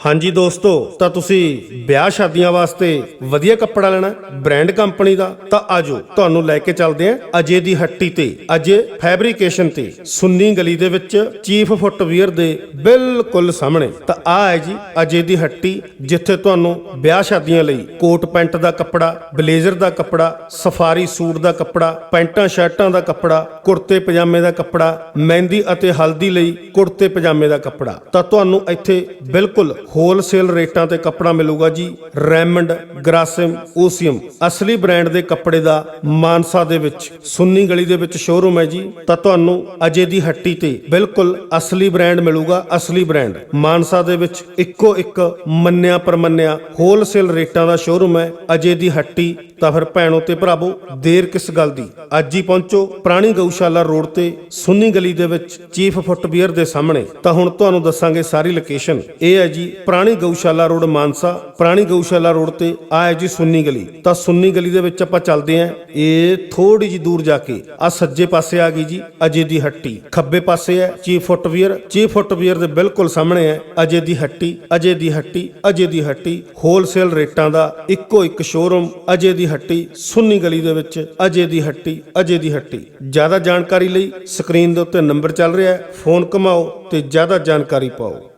ਹਾਂਜੀ ਦੋਸਤੋ, ਤਾਂ ਤੁਸੀਂ ਵਿਆਹ ਸ਼ਾਦੀਆਂ ਵਾਸਤੇ ਵਧੀਆ ਕੱਪੜਾ ਲੈਣਾ ਬ੍ਰਾਂਡ ਕੰਪਨੀ ਦਾ, ਤਾਂ ਆਜੋ ਤੁਹਾਨੂੰ ਲੈ ਕੇ ਚੱਲਦੇ ਆਂ ਅਜੇ ਦੀ ਹੱਟੀ ਤੇ, ਅਜੇ ਫੈਬਰੀਕੇਸ਼ਨ ਤੇ, ਸੁੰਨੀ ਗਲੀ ਦੇ ਵਿੱਚ ਚੀਫ ਫੁੱਟਵੀਅਰ ਦੇ ਬਿਲਕੁਲ ਸਾਹਮਣੇ। ਤਾਂ ਆ ਹੈ ਜੀ ਅਜੇ ਦੀ ਹੱਟੀ, ਜਿੱਥੇ ਤੁਹਾਨੂੰ ਵਿਆਹ ਸ਼ਾਦੀਆਂ ਲਈ ਕੋਟ ਪੈਂਟ ਦਾ ਕੱਪੜਾ, ਬਲੇਜ਼ਰ ਦਾ ਕੱਪੜਾ, ਸਫਾਰੀ ਸੂਟ ਦਾ ਕੱਪੜਾ, ਪੈਂਟਾਂ ਸ਼ਰਟਾਂ ਦਾ ਕੱਪੜਾ, ਕੁੜਤੇ ਪਜਾਮੇ ਦਾ ਕੱਪੜਾ, ਮਹਿੰਦੀ ਅਤੇ ਹਲਦੀ ਲਈ ਕੁੜਤੇ ਪਜਾਮੇ ਦਾ ਕੱਪੜਾ। ਤਾਂ ਤੁਹਾਨੂੰ ਇੱਥੇ ਬਿਲਕੁਲ ਹੋਲਸੇਲ ਰੇਟਾਂ ਤੇ ਕੱਪੜਾ ਮਿਲੂਗਾ ਜੀ, ਰੈਮੰਡ, ਗ੍ਰਾਸਿਮ, ਓਸੀਅਮ। ਅਸਲੀ ਬ੍ਰਾਂਡ ਦੇ ਕੱਪੜੇ ਦਾ ਮਾਨਸਾ ਦੇ ਵਿੱਚ, ਸੁੰਨੀ ਗਲੀ ਦੇ ਵਿੱਚ ਸ਼ੋਰੂਮ ਹੈ ਜੀ। ਤਾਂ ਤੁਹਾਨੂੰ ਅਜੇ ਦੀ ਹੱਟੀ ਤੇ ਬਿਲਕੁਲ ਅਸਲੀ ਬ੍ਰਾਂਡ ਮਿਲੂਗਾ, ਅਸਲੀ ਬ੍ਰਾਂਡ। ਮਾਨਸਾ ਦੇ ਵਿੱਚ ਇੱਕੋ ਇੱਕ ਮੰਨਿਆ ਪਰਮੰਨਿਆ ਹੋਲਸੇਲ ਰੇਟਾਂ ਦਾ ਸ਼ੋਰੂਮ ਹੈ। ਅਜੇ ਦੀ ਹੱਟੀ ਤਾਂ ਫਿਰ ਭੈਣੋ ਤੇ ਭਰਾਵੋ, ਦੇਰ ਕਿਸ ਗੱਲ ਦੀ? ਅੱਜ ਹੀ ਪਹੁੰਚੋ ਪੁਰਾਣੀ ਗਊਸ਼ਾਲਾ ਰੋਡ ਤੇ ਸੁੰਨੀ ਗਲੀ ਦੇ ਵਿੱਚ ਚੀਫ ਫੁੱਟਵੀਅਰ ਦੇ ਸਾਹਮਣੇ। ਤਾਂ ਹੁਣ ਤੁਹਾਨੂੰ ਦੱਸਾਂਗੇ ਸਾਰੀ ਲੋਕੇਸ਼ਨ। ਇਹ ਹੈ ਜੀ ਪੁਰਾਣੀ ਗਊਸ਼ਾਲਾ ਰੋਡ ਮਾਨਸਾ, ਪੁਰਾਣੀ ਗਊਸ਼ਾਲਾ ਰੋਡ ਤੇ ਆ ਹੈ ਜੀ ਸੁੰਨੀ ਗਲੀ। ਤਾਂ ਸੁੰਨੀ ਗਲੀ ਦੇ ਵਿੱਚ ਆਪਾਂ ਚੱਲਦੇ ਆਂ ਇਹ ਥੋੜੀ ਜੀ ਦੂਰ ਜਾ ਕੇ। ਆ ਸੱਜੇ ਪਾਸੇ ਆ ਗਈ ਜੀ ਅਜੇ ਦੀ ਹੱਟੀ। ਖੱਬੇ ਪਾਸੇ ਹੈ ਚੀਫ ਫੁੱਟਵੀਅਰ ਚੀਫ ਫੁੱਟਵੀਅਰ ਦੇ ਬਿਲਕੁਲ ਸਾਹਮਣੇ ਹੈ ਅਜੇ ਦੀ ਹੱਟੀ, ਅਜੇ ਦੀ ਹੱਟੀ, ਅਜੇ ਦੀ ਹੱਟੀ। ਹੋਲਸੇਲ ਰੇਟਾਂ ਦਾ ਇੱਕੋ ਇੱਕ ਸ਼ੋਰੂਮ ਅਜੇ ਦੀ ਹੱਟੀ, ਸੁੰਨੀ ਗਲੀ ਦੇ ਵਿੱਚ ਅਜੇ ਦੀ ਹੱਟੀ, ਅਜੇ ਦੀ ਹੱਟੀ। ਜ਼ਿਆਦਾ ਜਾਣਕਾਰੀ ਲਈ ਸਕਰੀਨ ਦੇ ਉੱਤੇ ਨੰਬਰ ਚੱਲ ਰਿਹਾ ਹੈ। ਫੋਨ ਘੁਮਾਓ ਤੇ ਜ਼ਿਆਦਾ ਜਾਣਕਾਰੀ ਪਾਓ।